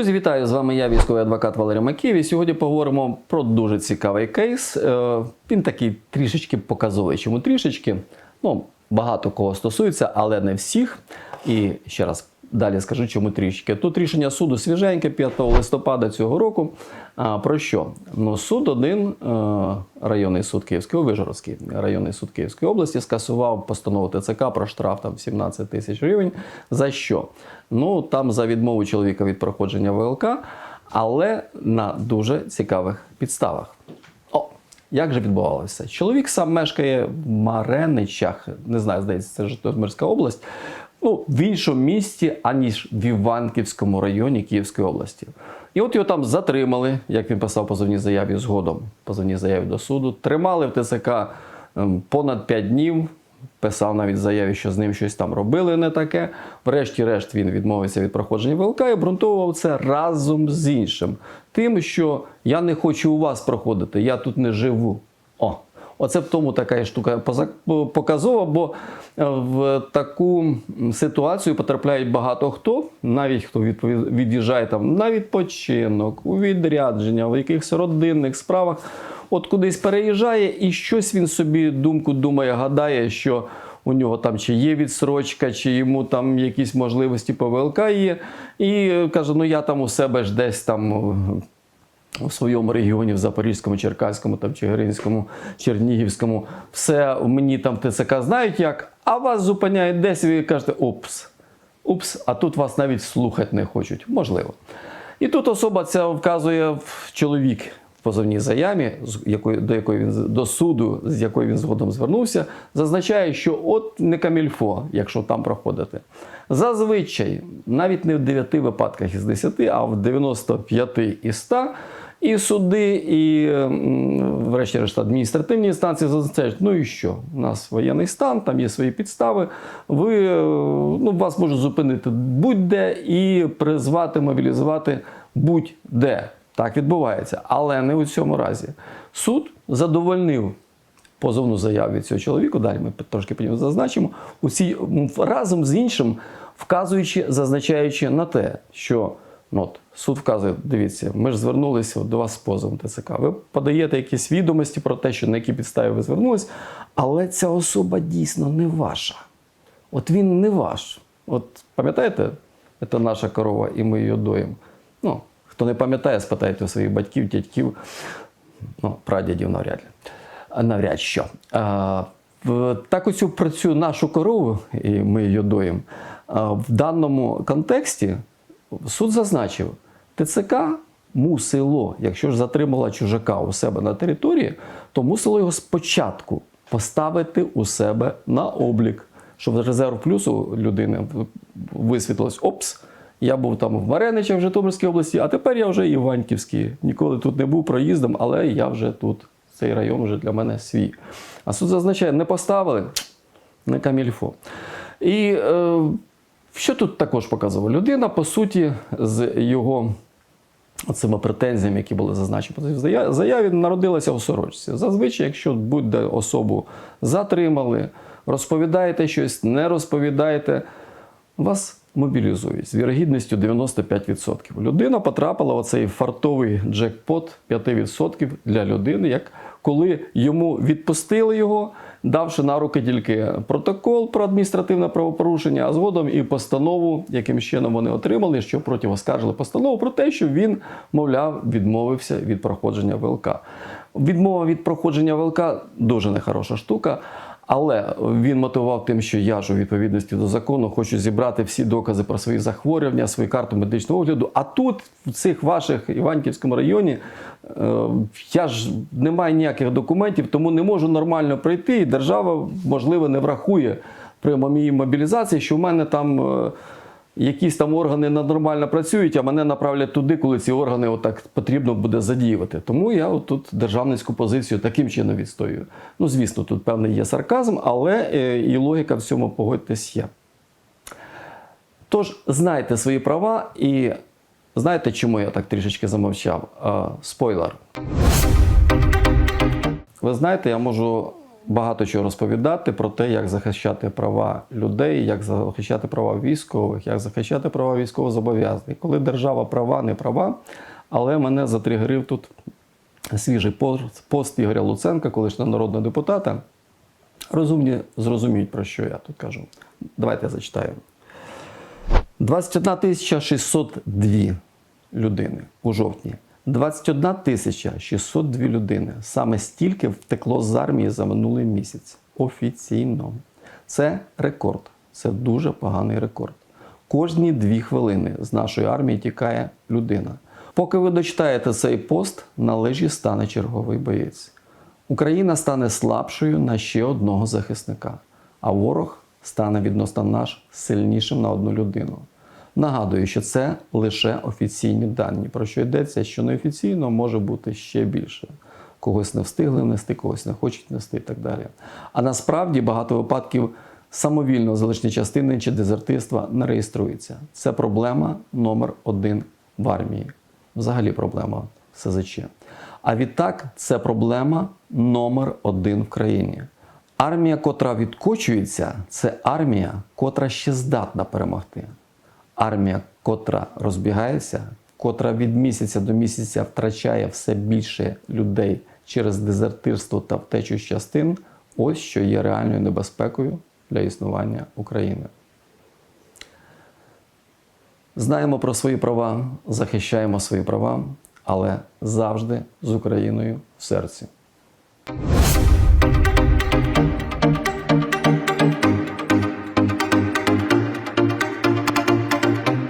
Друзі, вітаю! З вами я, військовий адвокат Валерій Макієв. І сьогодні поговоримо про дуже цікавий кейс. Е, Він такий трішечки показовий. Чому трішечки? Ну, багато кого стосується, але не всіх. І ще раз далі скажу, чому трішки. Тут рішення суду свіженьке 5 листопада цього року. А, про що? Ну, суд один, е, районний суд Київської, Вижгородський районний суд Київської області скасував постанову ТЦК про штраф там 17 тисяч гривень. За що? Ну, там за відмову чоловіка від проходження ВЛК, але на дуже цікавих підставах. Як же відбувалося? Чоловік сам мешкає в Мареничах, не знаю, здається, це Житомирська область, ну, в іншому місті, аніж в Іванківському районі Київської області. І от його там затримали, як він писав позовній заяві згодом, в позовній заяві до суду. Тримали в ТСК ем, понад 5 днів. Писав навіть заяві, що з ним щось там робили не таке. Врешті-решт він відмовився від проходження ВЛК і обґрунтовував це разом з іншим. Тим, що я не хочу у вас проходити, я тут не живу. О, оце в тому така штука показова, бо е, в таку ситуацію потрапляють багато хто, навіть хто від'їжджає там на відпочинок, у відрядження, в якихось родинних справах. От кудись переїжджає, і щось він собі думку думає, гадає, що у нього там чи є відсрочка, чи йому там якісь можливості по ВЛК є. І е, каже: ну я там у себе ж десь там. У своєму регіоні в Запорізькому, Черкаському, там, Чигиринському, Чернігівському, все мені там ТЦК знають як, а вас зупиняють десь, і ви кажете, опс, упс, а тут вас навіть слухати не хочуть. Можливо. І тут особа ця вказує в чоловік в позовній заяві, з якої, до, якої він, до суду, з якої він згодом звернувся, зазначає, що от не камільфо, якщо там проходити. Зазвичай, навіть не в 9 випадках із 10, а в 95 із 100, і суди, і, врешті-решт, адміністративні інстанції зазначають, ну і що? У нас воєнний стан, там є свої підстави. Ви е, ну, вас можуть зупинити будь-де і призвати, мобілізувати будь-де. Так відбувається, але не у цьому разі. Суд задовольнив позовну заяву від цього чоловіка, далі ми трошки потім зазначимо, у цій, разом з іншим, вказуючи, зазначаючи на те, що от, суд вказує, дивіться, ми ж звернулися до вас з позовом ТЦК. Ви подаєте якісь відомості про те, що на які підстави ви звернулись, але ця особа дійсно не ваша. От він не ваш. От пам'ятаєте, це наша корова, і ми її доїмо. Ну, хто не пам'ятає, спитайте у своїх батьків, дядьків, ну, прадядів навряд ли. Навряд що. А, так оцю про цю нашу корову, і ми її доїмо, в даному контексті суд зазначив, ТЦК мусило, якщо ж затримала чужака у себе на території, то мусило його спочатку поставити у себе на облік, щоб резерв плюсу людини висвітлилось. Опс, я був там в Мареничах в Житомирській області, а тепер я вже Іванківський. Ніколи тут не був проїздом, але я вже тут. Цей район вже для мене свій. А суд зазначає, не поставили, не камільфо. І е, що тут також показувала? Людина, по суті, з його цими претензіями, які були зазначені в зая- заяві, народилася у сорочці. Зазвичай, якщо будь-де особу затримали, розповідаєте щось, не розповідаєте, вас мобілізують з вірогідністю 95%. Людина потрапила в оцей фартовий джекпот 5% для людини, як коли йому відпустили його, давши на руки тільки протокол про адміністративне правопорушення, а згодом і постанову, яким чином вони отримали, що протягом оскаржили постанову про те, що він, мовляв, відмовився від проходження ВЛК. Відмова від проходження ВЛК дуже нехороша штука. Але він мотивував тим, що я ж у відповідності до закону хочу зібрати всі докази про свої захворювання, свою карту медичного огляду. А тут, в цих ваших Іванківському районі, е, я ж не маю ніяких документів, тому не можу нормально прийти. І держава, можливо, не врахує при моїй мобілізації, що в мене там. Якісь там органи нормально працюють, а мене направлять туди, коли ці органи отак потрібно буде задіювати. Тому я тут державницьку позицію таким чином відстоюю. Ну, звісно, тут певний є сарказм, але е, і логіка в цьому погодьтесь є. Тож, знайте свої права і знаєте, чому я так трішечки замовчав? Спойлер. Ви знаєте, я можу багато чого розповідати про те, як захищати права людей, як захищати права військових, як захищати права військовозобов'язаних. Коли держава права, не права. Але мене затригерив тут свіжий пост, Ігоря Луценка, колишнього народного депутата. Розумні зрозуміють, про що я тут кажу. Давайте я зачитаю. 21 602 людини у жовтні. 21 тисяча 602 людини. Саме стільки втекло з армії за минулий місяць. Офіційно. Це рекорд. Це дуже поганий рекорд. Кожні дві хвилини з нашої армії тікає людина. Поки ви дочитаєте цей пост, на лежі стане черговий боєць. Україна стане слабшою на ще одного захисника, а ворог стане відносно наш сильнішим на одну людину. Нагадую, що це лише офіційні дані. Про що йдеться, що неофіційно може бути ще більше. Когось не встигли внести, когось не хочуть внести і так далі. А насправді багато випадків самовільного залишення частини чи дезертирства не реєструється. Це проблема номер один в армії. Взагалі проблема СЗЧ. А відтак це проблема номер один в країні. Армія, котра відкочується, це армія, котра ще здатна перемогти. Армія, котра розбігається, котра від місяця до місяця втрачає все більше людей через дезертирство та втечу з частин, ось що є реальною небезпекою для існування України. Знаємо про свої права, захищаємо свої права, але завжди з Україною в серці.